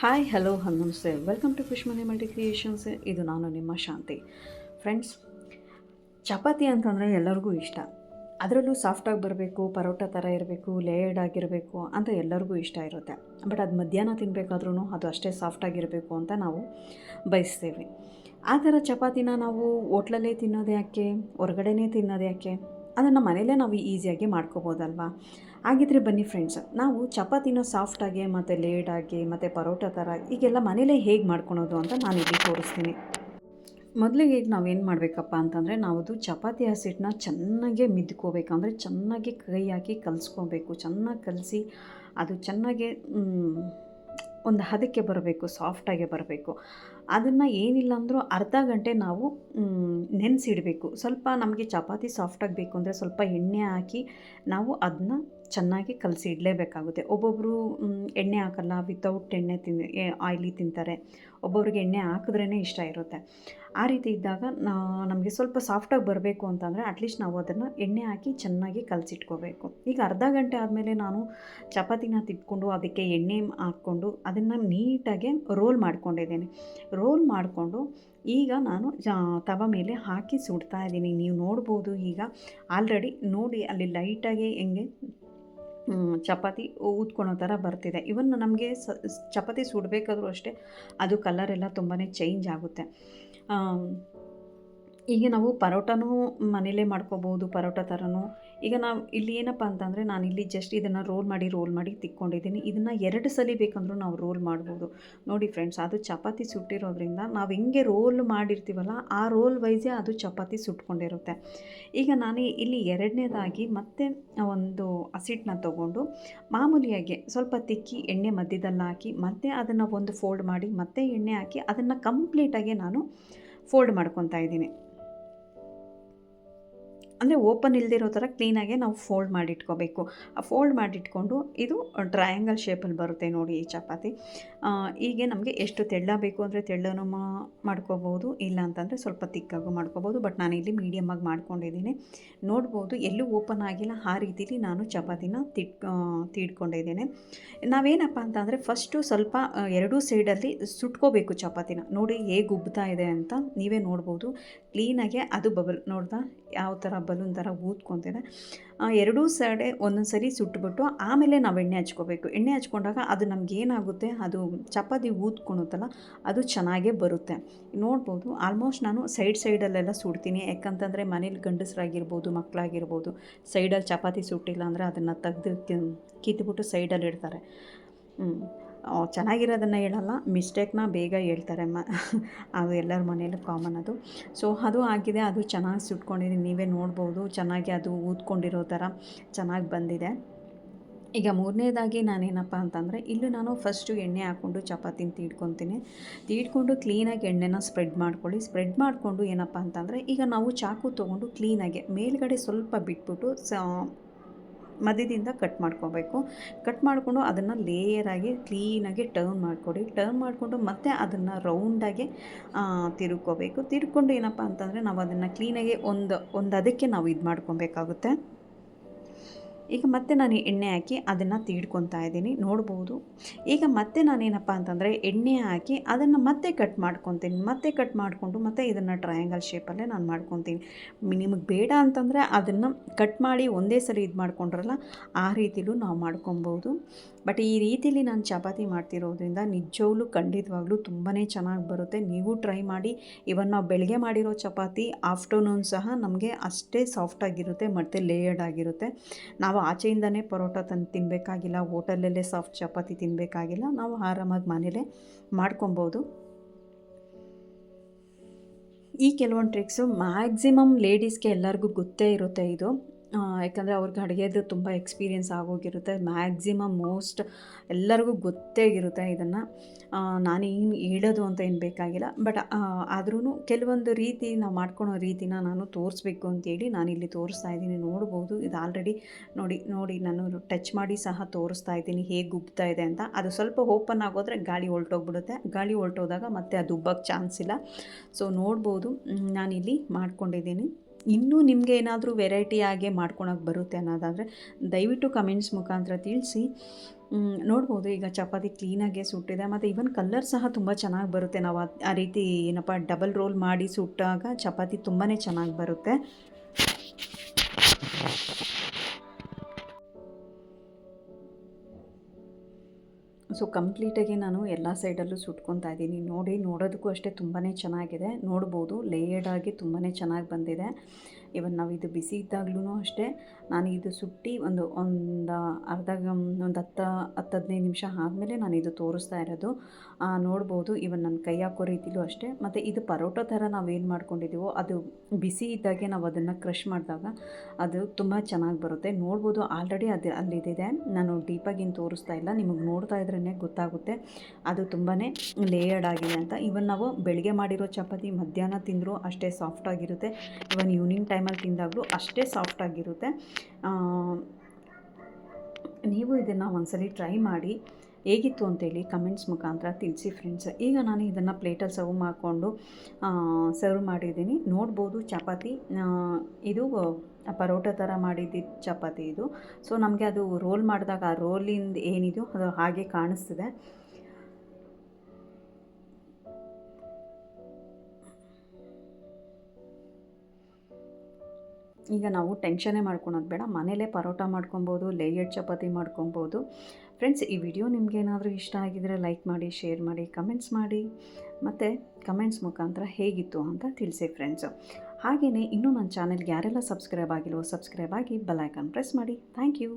Hi hello namaste welcome to Mane multi creations ಇದು ನಾನು ನಿಮ್ಮ ಶಾಂತಿ. ಫ್ರೆಂಡ್ಸ್ ಚಪಾತಿ ಅಂತಂದರೆ ಎಲ್ಲರಿಗೂ ಇಷ್ಟ. ಅದರಲ್ಲೂ ಸಾಫ್ಟಾಗಿ ಬರಬೇಕು, ಪರೋಟ ಥರ ಇರಬೇಕು ಲೇಯರ್ಡ್ ಆಗಿರಬೇಕು ಅಂತ ಎಲ್ಲರಿಗೂ ಇಷ್ಟ ಇರುತ್ತೆ. ಬಟ್ ಅದು ಮಧ್ಯಾಹ್ನ ತಿನ್ನಬೇಕಾದ್ರೂ ಅದು ಅಷ್ಟೇ ಸಾಫ್ಟಾಗಿರಬೇಕು ಅಂತ ನಾವು ಬಯಸ್ತೇವೆ. ಆ ಥರ ಚಪಾತಿನ ನಾವು ಹೋಟ್ಲಲ್ಲೇ ತಿನ್ನೋದು ಯಾಕೆ? ಹೊರಗಡೆನೇ ತಿನ್ನೋದು ಯಾಕೆ? ಅದನ್ನು ಮನೇಲೇ ನಾವು ಈಸಿಯಾಗಿ ಮಾಡ್ಕೋಬೋದಲ್ವಾ? ಹಾಗಿದ್ರೆ ಬನ್ನಿ ಫ್ರೆಂಡ್ಸ್ ನಾವು ಚಪಾತಿನ ಸಾಫ್ಟಾಗಿ ಮತ್ತು ಲೇಡಾಗಿ ಮತ್ತು ಪರೋಟ ಥರ ಈಗೆಲ್ಲ ಮನೇಲೇ ಹೇಗೆ ಮಾಡ್ಕೊಳೋದು ಅಂತ ನಾನು ಇಲ್ಲಿ ತೋರಿಸ್ತೀನಿ. ಮೊದಲಿಗೆ ಈಗ ನಾವೇನು ಮಾಡಬೇಕಪ್ಪ ಅಂತಂದರೆ ನಾವದು ಚಪಾತಿ ಹಸಿಟ್ಟನ್ನ ಚೆನ್ನಾಗೇ ಮಿದ್ಕೋಬೇಕು, ಅಂದರೆ ಚೆನ್ನಾಗಿ ಕೈ ಹಾಕಿ ಕಲಿಸ್ಕೊಬೇಕು, ಚೆನ್ನಾಗಿ ಕಲಸಿ ಅದು ಚೆನ್ನಾಗಿ ಒಂದು ಹದಕ್ಕೆ ಬರಬೇಕು ಸಾಫ್ಟಾಗೆ ಬರಬೇಕು. ಅದನ್ನು ಏನಿಲ್ಲ ಅಂದರೂ ಅರ್ಧ ಗಂಟೆ ನಾವು ನೆನೆಸಿಡಬೇಕು. ಸ್ವಲ್ಪ ನಮಗೆ ಚಪಾತಿ ಸಾಫ್ಟಾಗಿ ಬೇಕು ಅಂದರೆ ಸ್ವಲ್ಪ ಎಣ್ಣೆ ಹಾಕಿ ನಾವು ಅದನ್ನ ಚೆನ್ನಾಗಿ ಕಲಸಿ ಇಡಲೇಬೇಕಾಗುತ್ತೆ. ಒಬ್ಬೊಬ್ಬರು ಎಣ್ಣೆ ಹಾಕಲ್ಲ ವಿತೌಟ್ ಎಣ್ಣೆ ತಿನ್ ಆಯ್ಲಿ ತಿಂತಾರೆ. ಒಬ್ಬೊಬ್ರಿಗೆ ಎಣ್ಣೆ ಹಾಕಿದ್ರೇ ಇಷ್ಟ ಇರುತ್ತೆ. ಆ ರೀತಿ ಇದ್ದಾಗ ನಮಗೆ ಸ್ವಲ್ಪ ಸಾಫ್ಟಾಗಿ ಬರಬೇಕು ಅಂತಂದರೆ ಅಟ್ಲೀಸ್ಟ್ ನಾವು ಅದನ್ನು ಎಣ್ಣೆ ಹಾಕಿ ಚೆನ್ನಾಗಿ ಕಲಸಿಟ್ಕೋಬೇಕು. ಈಗ ಅರ್ಧ ಗಂಟೆ ಆದಮೇಲೆ ನಾನು ಚಪಾತಿನ ತಿಟ್ಕೊಂಡು ಅದಕ್ಕೆ ಎಣ್ಣೆ ಹಾಕ್ಕೊಂಡು ಅದನ್ನು ನೀಟಾಗಿ ರೋಲ್ ಮಾಡ್ಕೊಂಡಿದ್ದೇನೆ. ರೋಲ್ ಮಾಡಿಕೊಂಡು ಈಗ ನಾನು ತವ ಮೇಲೆ ಹಾಕಿ ಸುಡ್ತಾ ಇದ್ದೀನಿ. ನೀವು ನೋಡ್ಬೋದು ಈಗ ಆಲ್ರೆಡಿ ನೋಡಿ ಅಲ್ಲಿ ಲೈಟಾಗಿ ಹೆಂಗೆ ಚಪಾತಿ ಊದ್ಕೊಳೋ ಥರ ಬರ್ತಿದೆ. ಇವನ್ ನಮಗೆ ಸ ಚಪಾತಿ ಸುಡಬೇಕಾದ್ರೂ ಅಷ್ಟೇ ಅದು ಕಲರೆಲ್ಲ ತುಂಬಾ ಚೇಂಜ್ ಆಗುತ್ತೆ. ಈಗ ನಾವು ಪರೋಟನೂ ಮನೇಲೇ ಮಾಡ್ಕೋಬೋದು, ಪರೋಟ ಥರನೂ. ಈಗ ನಾವು ಇಲ್ಲಿ ಏನಪ್ಪ ಅಂತಂದರೆ ನಾನು ಇಲ್ಲಿ ಜಸ್ಟ್ ಇದನ್ನು ರೋಲ್ ಮಾಡಿ ರೋಲ್ ಮಾಡಿ ತಿಕ್ಕೊಂಡಿದ್ದೀನಿ. ಇದನ್ನು ಎರಡು ಸಲ ಬೇಕಂದ್ರೂ ನಾವು ರೋಲ್ ಮಾಡ್ಬೋದು. ನೋಡಿ ಫ್ರೆಂಡ್ಸ್ ಅದು ಚಪಾತಿ ಸುಟ್ಟಿರೋದ್ರಿಂದ ನಾವು ಹೆಂಗೆ ರೋಲ್ ಮಾಡಿರ್ತೀವಲ್ಲ, ಆ ರೋಲ್ ವೈಸೇ ಅದು ಚಪಾತಿ ಸುಟ್ಕೊಂಡಿರುತ್ತೆ. ಈಗ ನಾನು ಇಲ್ಲಿ ಎರಡನೇದಾಗಿ ಮತ್ತೆ ಒಂದು ಹಸಿಟ್ಟನ್ನ ತೊಗೊಂಡು ಮಾಮೂಲಿಯಾಗಿ ಸ್ವಲ್ಪ ತಿಕ್ಕಿ ಎಣ್ಣೆ ಮಧ್ಯದಲ್ಲಿ ಹಾಕಿ, ಮತ್ತೆ ಅದನ್ನು ಒಂದು ಫೋಲ್ಡ್ ಮಾಡಿ ಮತ್ತೆ ಎಣ್ಣೆ ಹಾಕಿ ಅದನ್ನು ಕಂಪ್ಲೀಟಾಗಿ ನಾನು ಫೋಲ್ಡ್ ಮಾಡ್ಕೊತಾ ಇದ್ದೀನಿ. ಅಂದರೆ ಓಪನ್ ಇಲ್ಲದಿರೋ ಥರ ಕ್ಲೀನಾಗೆ ನಾವು ಫೋಲ್ಡ್ ಮಾಡಿಟ್ಕೋಬೇಕು. ಫೋಲ್ಡ್ ಮಾಡಿಟ್ಕೊಂಡು ಇದು ಟ್ರಯಾಂಗಲ್ ಶೇಪಲ್ಲಿ ಬರುತ್ತೆ ನೋಡಿ ಈ ಚಪಾತಿ. ಹೀಗೆ ನಮಗೆ ಎಷ್ಟು ತೆಳ್ಳ ಬೇಕು ಅಂದರೆ ತೆಳ್ಳನೂ ಮಾಡ್ಕೋಬೋದು. ಇಲ್ಲ ಅಂತಂದರೆ ಸ್ವಲ್ಪ ತಿಕ್ಕಾಗೂ ಮಾಡ್ಕೋಬೋದು. ಬಟ್ ನಾನು ಇಲ್ಲಿ ಮೀಡಿಯಮಾಗಿ ಮಾಡ್ಕೊಂಡಿದ್ದೀನಿ. ನೋಡ್ಬೋದು ಎಲ್ಲೂ ಓಪನ್ ಆಗಿಲ್ಲ. ಆ ರೀತಿಲಿ ನಾನು ಚಪಾತಿನ ತಿಟ್ ತೀಡ್ಕೊಂಡಿದ್ದೇನೆ. ನಾವೇನಪ್ಪ ಅಂತಂದರೆ ಫಸ್ಟು ಸ್ವಲ್ಪ ಎರಡೂ ಸೈಡಲ್ಲಿ ಸುಟ್ಕೋಬೇಕು ಚಪಾತಿನ. ನೋಡಿ ಹೇಗೆ ಉಬ್ತಾ ಇದೆ ಅಂತ ನೀವೇ ನೋಡ್ಬೋದು. ಕ್ಲೀನಾಗೆ ಅದು ಬಬಲ್ ನೋಡ್ದಾ ಯಾವ ಥರ ಬಲೂನ್ ಥರ ಊದ್ಕೊತಿದೆ ಎರಡೂ ಸೈಡೆ ಒಂದೊಂದು ಸರಿ ಸುಟ್ಬಿಟ್ಟು ಆಮೇಲೆ ನಾವು ಎಣ್ಣೆ ಹಚ್ಕೋಬೇಕು. ಎಣ್ಣೆ ಹಚ್ಕೊಂಡಾಗ ಅದು ನಮ್ಗೆ ಏನಾಗುತ್ತೆ? ಅದು ಚಪಾತಿ ಊದ್ಕೊಳುತ್ತಲ್ಲ ಅದು ಚೆನ್ನಾಗೇ ಬರುತ್ತೆ. ನೋಡ್ಬೋದು ಆಲ್ಮೋಸ್ಟ್ ನಾನು ಸೈಡ್ ಸೈಡಲ್ಲೆಲ್ಲ ಸುಡ್ತೀನಿ. ಯಾಕಂತಂದರೆ ಮನೇಲಿ ಗಂಡಸರಾಗಿರ್ಬೋದು ಮಕ್ಕಳಾಗಿರ್ಬೋದು ಸೈಡಲ್ಲಿ ಚಪಾತಿ ಸುಟ್ಟಿಲ್ಲ ಅಂದರೆ ಅದನ್ನು ತೆಗೆದು ಕಿತ್ಬಿಟ್ಟು ಸೈಡಲ್ಲಿ ಇಡ್ತಾರೆ. ಚೆನ್ನಾಗಿರೋದನ್ನು ಹೇಳಲ್ಲ. ಮಿಸ್ಟೇಕ್ನ ಬೇಗ ಹೇಳ್ತಾರೆ ಮ, ಅದು ಎಲ್ಲರ ಮನೇಲೂ ಕಾಮನ್ ಅದು. ಸೊ ಅದು ಆಗಿದೆ. ಅದು ಚೆನ್ನಾಗಿ ಸುಟ್ಕೊಂಡಿದೆ. ನೀವೇ ನೋಡ್ಬೋದು. ಚೆನ್ನಾಗಿ ಅದು ಊದ್ಕೊಂಡಿರೋ ಥರ ಚೆನ್ನಾಗಿ ಬಂದಿದೆ. ಈಗ ಮೂರನೇದಾಗಿ ನಾನೇನಪ್ಪ ಅಂತಂದರೆ, ಇಲ್ಲಿ ನಾನು ಫಸ್ಟು ಎಣ್ಣೆ ಹಾಕ್ಕೊಂಡು ಚಪಾತಿನ ತೀಡ್ಕೊತೀನಿ. ತೀಡ್ಕೊಂಡು ಕ್ಲೀನಾಗಿ ಎಣ್ಣೆನ ಸ್ಪ್ರೆಡ್ ಮಾಡ್ಕೊಳ್ಳಿ. ಸ್ಪ್ರೆಡ್ ಮಾಡಿಕೊಂಡು ಏನಪ್ಪ ಅಂತಂದರೆ, ಈಗ ನಾವು ಚಾಕು ತೊಗೊಂಡು ಕ್ಲೀನಾಗಿ ಮೇಲ್ಗಡೆ ಸ್ವಲ್ಪ ಬಿಟ್ಬಿಟ್ಟು ಸ ಮಧ್ಯದಿಂದ ಕಟ್ ಮಾಡ್ಕೋಬೇಕು. ಕಟ್ ಮಾಡಿಕೊಂಡು ಅದನ್ನು ಲೇಯರಾಗಿ ಕ್ಲೀನಾಗಿ ಟರ್ನ್ ಮಾಡಿಕೊಡಿ. ಟರ್ನ್ ಮಾಡಿಕೊಂಡು ಮತ್ತೆ ಅದನ್ನು ರೌಂಡಾಗಿ ತಿರ್ಕೋಬೇಕು. ತಿರ್ಕೊಂಡು ಏನಪ್ಪ ಅಂತಂದರೆ ನಾವು ಅದನ್ನು ಕ್ಲೀನಾಗಿ ಒಂದು ಒಂದು ಅದಕ್ಕೆ ನಾವು ಇದು ಮಾಡ್ಕೊಬೇಕಾಗುತ್ತೆ. ಈಗ ಮತ್ತೆ ನಾನು ಎಣ್ಣೆ ಹಾಕಿ ಅದನ್ನು ತೀಡ್ಕೊತಾ ಇದ್ದೀನಿ. ನೋಡ್ಬೋದು. ಈಗ ಮತ್ತೆ ನಾನೇನಪ್ಪ ಅಂತಂದರೆ ಎಣ್ಣೆ ಹಾಕಿ ಅದನ್ನು ಮತ್ತೆ ಕಟ್ ಮಾಡ್ಕೊತೀನಿ. ಮತ್ತೆ ಕಟ್ ಮಾಡಿಕೊಂಡು ಮತ್ತೆ ಇದನ್ನು ಟ್ರಯಾಂಗಲ್ ಶೇಪಲ್ಲೇ ನಾನು ಮಾಡ್ಕೊತೀನಿ. ನಿಮಗೆ ಬೇಡ ಅಂತಂದರೆ ಅದನ್ನು ಕಟ್ ಮಾಡಿ ಒಂದೇ ಸಲ ಇದು ಮಾಡ್ಕೊಂಡ್ರಲ್ಲ, ಆ ರೀತಿಲೂ ನಾವು ಮಾಡ್ಕೊಬೋದು. ಬಟ್ ಈ ರೀತಿಲಿ ನಾನು ಚಪಾತಿ ಮಾಡ್ತಿರೋದ್ರಿಂದ ನಿಜವಾಗ್ಲೂ ಖಂಡಿತವಾಗ್ಲೂ ತುಂಬಾ ಚೆನ್ನಾಗಿ ಬರುತ್ತೆ. ನೀವು ಟ್ರೈ ಮಾಡಿ. ಇವನ್ ನಾವು ಬೆಳಗ್ಗೆ ಮಾಡಿರೋ ಚಪಾತಿ ಆಫ್ಟರ್ನೂನ್ ಸಹ ನಮಗೆ ಅಷ್ಟೇ ಸಾಫ್ಟಾಗಿರುತ್ತೆ ಮತ್ತು ಲೇಯರ್ಡ್ ಆಗಿರುತ್ತೆ. ನಾವು ಆಚೆಯಿಂದನೇ ಪರೋಟ ತಂದು ತಿನ್ನಬೇಕಾಗಿಲ್ಲ ಹೋಟೆಲಲ್ಲೇ ಸಾಫ್ಟ್ ಚಪಾತಿ ತಿನ್ನಬೇಕಾಗಿಲ್ಲ ನಾವು ಆರಾಮಾಗಿ ಮನೇಲೇ ಮಾಡ್ಕೊಬೋದು. ಈ ಕೆಲವೊಂದು ಟ್ರಿಕ್ಸು ಮ್ಯಾಕ್ಸಿಮಮ್ ಲೇಡೀಸ್ಗೆ ಎಲ್ಲರಿಗೂ ಗೊತ್ತೇ ಇರುತ್ತೆ ಇದು. ಯಾಕಂದರೆ ಅವ್ರಿಗೆ ಅಡುಗೆದು ತುಂಬ ಎಕ್ಸ್ಪೀರಿಯೆನ್ಸ್ ಆಗೋಗಿರುತ್ತೆ. ಮ್ಯಾಕ್ಸಿಮಮ್ ಮೋಸ್ಟ್ ಎಲ್ಲರಿಗೂ ಗೊತ್ತೇ ಇರುತ್ತೆ ಇದನ್ನು. ನಾನು ಏನು ಹೇಳೋದು ಅಂತ ಏನು ಬೇಕಾಗಿಲ್ಲ. ಬಟ್ ಆದ್ರೂ ಕೆಲವೊಂದು ರೀತಿ ನಾವು ಮಾಡ್ಕೊಳೋ ರೀತಿನ ನಾನು ತೋರಿಸ್ಬೇಕು ಅಂತೇಳಿ ನಾನಿಲ್ಲಿ ತೋರಿಸ್ತಾ ಇದ್ದೀನಿ. ನೋಡ್ಬೋದು, ಇದು ಆಲ್ರೆಡಿ ನೋಡಿ ನೋಡಿ ನಾನು ಟಚ್ ಮಾಡಿ ಸಹ ತೋರಿಸ್ತಾ ಇದ್ದೀನಿ. ಹೇಗೆ ಉಬ್ತಾ ಇದೆ ಅಂತ. ಅದು ಸ್ವಲ್ಪ ಓಪನ್ ಆಗೋದ್ರೆ ಗಾಳಿ ಹೊಲ್ಟೋಗ್ಬಿಡುತ್ತೆ. ಗಾಳಿ ಹೊಲ್ಟೋದಾಗ ಮತ್ತೆ ಅದು ಉಬ್ಬಕ್ಕೆ ಚಾನ್ಸ್ ಇಲ್ಲ. ಸೊ ನೋಡ್ಬೋದು ನಾನಿಲ್ಲಿ ಮಾಡ್ಕೊಂಡಿದ್ದೀನಿ. ಇನ್ನೂ ನಿಮಗೆ ಏನಾದರೂ ವೆರೈಟಿಯಾಗಿ ಮಾಡ್ಕೊಳಕ್ಕೆ ಬರುತ್ತೆ ಅನ್ನೋದಾದರೆ ದಯವಿಟ್ಟು ಕಮೆಂಟ್ಸ್ ಮುಖಾಂತರ ತಿಳಿಸಿ. ನೋಡ್ಬೋದು ಈಗ ಚಪಾತಿ ಕ್ಲೀನಾಗೆ ಸುಟ್ಟಿದೆ, ಮತ್ತು ಇವನ್ ಕಲರ್ ಸಹ ತುಂಬ ಚೆನ್ನಾಗಿ ಬರುತ್ತೆ. ನಾವು ಆ ರೀತಿ ಏನಪ್ಪ ಡಬಲ್ ರೋಲ್ ಮಾಡಿ ಸುಟ್ಟಾಗ ಚಪಾತಿ ತುಂಬಾ ಚೆನ್ನಾಗಿ ಬರುತ್ತೆ. ಸೊ ಕಂಪ್ಲೀಟಾಗಿ ನಾನು ಎಲ್ಲ ಸೈಡಲ್ಲೂ ಸುಟ್ಕೊತಾ ಇದ್ದೀನಿ. ನೋಡಿ, ನೋಡೋದಕ್ಕೂ ಅಷ್ಟೇ ತುಂಬಾ ಚೆನ್ನಾಗಿದೆ. ನೋಡ್ಬೋದು ಲೇಯರ್ಡಾಗಿ ತುಂಬಾ ಚೆನ್ನಾಗಿ ಬಂದಿದೆ. ಇವನ್ ನಾವು ಇದು ಬಿಸಿ ಇದ್ದಾಗ್ಲೂ ಅಷ್ಟೇ, ನಾನು ಇದು ಸುಟ್ಟಿ ಒಂದು ಒಂದು ಅರ್ಧ ಒಂದು ಹತ್ತು ಹತ್ತು ಹದಿನೈದು ನಿಮಿಷ ಆದಮೇಲೆ ನಾನು ಇದು ತೋರಿಸ್ತಾ ಇರೋದು. ನೋಡ್ಬೋದು ಇವನ್ ನನ್ನ ಕೈ ಹಾಕೋ ರೀತಿಲೂ ಅಷ್ಟೇ. ಮತ್ತು ಇದು ಪರೋಟ ಥರ ನಾವೇನು ಮಾಡ್ಕೊಂಡಿದ್ದೀವೋ ಅದು ಬಿಸಿ ಇದ್ದಾಗೆ ನಾವು ಅದನ್ನು ಕ್ರಷ್ ಮಾಡಿದಾಗ ಅದು ತುಂಬ ಚೆನ್ನಾಗಿ ಬರುತ್ತೆ. ನೋಡ್ಬೋದು, ಆಲ್ರೆಡಿ ಅದು ಅಲ್ಲಿದೆ ನಾನು ಡೀಪಾಗಿ ತೋರಿಸ್ತಾ ಇಲ್ಲ. ನಿಮಗೆ ನೋಡ್ತಾ ಇದ್ರೇ ಗೊತ್ತಾಗುತ್ತೆ. ಅದು ತುಂಬಾ ಲೇಯರ್ಡ್ ಆಗಿದೆ ಅಂತ. ಇವನ್ ನಾವು ಬೆಳಿಗ್ಗೆ ಮಾಡಿರೋ ಚಪಾತಿ ಮಧ್ಯಾಹ್ನ ತಿಂದರೂ ಅಷ್ಟೇ ಸಾಫ್ಟಾಗಿರುತ್ತೆ ಇವನ್ ಈವ್ನಿಂಗ್ ಟೈಮಲ್ಲಿ ತಿಂದಾಗಲೂ ಅಷ್ಟೇ ಸಾಫ್ಟಾಗಿರುತ್ತೆ ನೀವು ಇದನ್ನು ಒಂದ್ಸಲಿ ಟ್ರೈ ಮಾಡಿ. ಹೇಗಿತ್ತು ಅಂತೇಳಿ ಕಮೆಂಟ್ಸ್ ಮುಖಾಂತರ ತಿಳಿಸಿ ಫ್ರೆಂಡ್ಸ್. ಈಗ ನಾನು ಇದನ್ನು ಪ್ಲೇಟಲ್ಲಿ ಸರ್ವ್ ಮಾಡಿಕೊಂಡು ಸರ್ವ್ ಮಾಡಿದ್ದೀನಿ. ನೋಡ್ಬೋದು ಚಪಾತಿ ಇದು ಪರೋಟ ಥರ ಮಾಡಿದ್ದಿದ್ದು ಚಪಾತಿ ಇದು. ಸೊ, ನಮಗೆ ಅದು ರೋಲ್ ಮಾಡಿದಾಗ ಆ ರೋಲಿಂದ ಏನಿದೆಯೋ ಅದು ಹಾಗೆ ಕಾಣಿಸ್ತಿದೆ. ಈಗ ನಾವು ಟೆನ್ಷನ್ನೇ ಮಾಡ್ಕೊಳೋದು ಬೇಡ. ಮನೇಲೇ ಪರೋಟ ಮಾಡ್ಕೊಬೋದು ಲೇಯರ್ಡ್ ಚಪಾತಿ ಮಾಡ್ಕೊಬೋದು. ಫ್ರೆಂಡ್ಸ್ ಈ ವಿಡಿಯೋ ನಿಮಗೇನಾದರೂ ಇಷ್ಟ ಆಗಿದರೆ ಲೈಕ್ ಮಾಡಿ ಶೇರ್ ಮಾಡಿ ಕಮೆಂಟ್ಸ್ ಮಾಡಿ. ಮತ್ತು ಕಮೆಂಟ್ಸ್ ಮುಖಾಂತರ ಹೇಗಿತ್ತು ಅಂತ ತಿಳಿಸಿ ಫ್ರೆಂಡ್ಸು ಹಾಗೆಯೇ ಇನ್ನೂ ನನ್ನ ಚಾನೆಲ್ಗೆ ಯಾರೆಲ್ಲ ಸಬ್ಸ್ಕ್ರೈಬ್ ಆಗಿಲ್ವೋ ಸಬ್ಸ್ಕ್ರೈಬ್ ಆಗಿ ಬೆಲ್ ಐಕಾನ್ ಪ್ರೆಸ್ ಮಾಡಿ. Thank you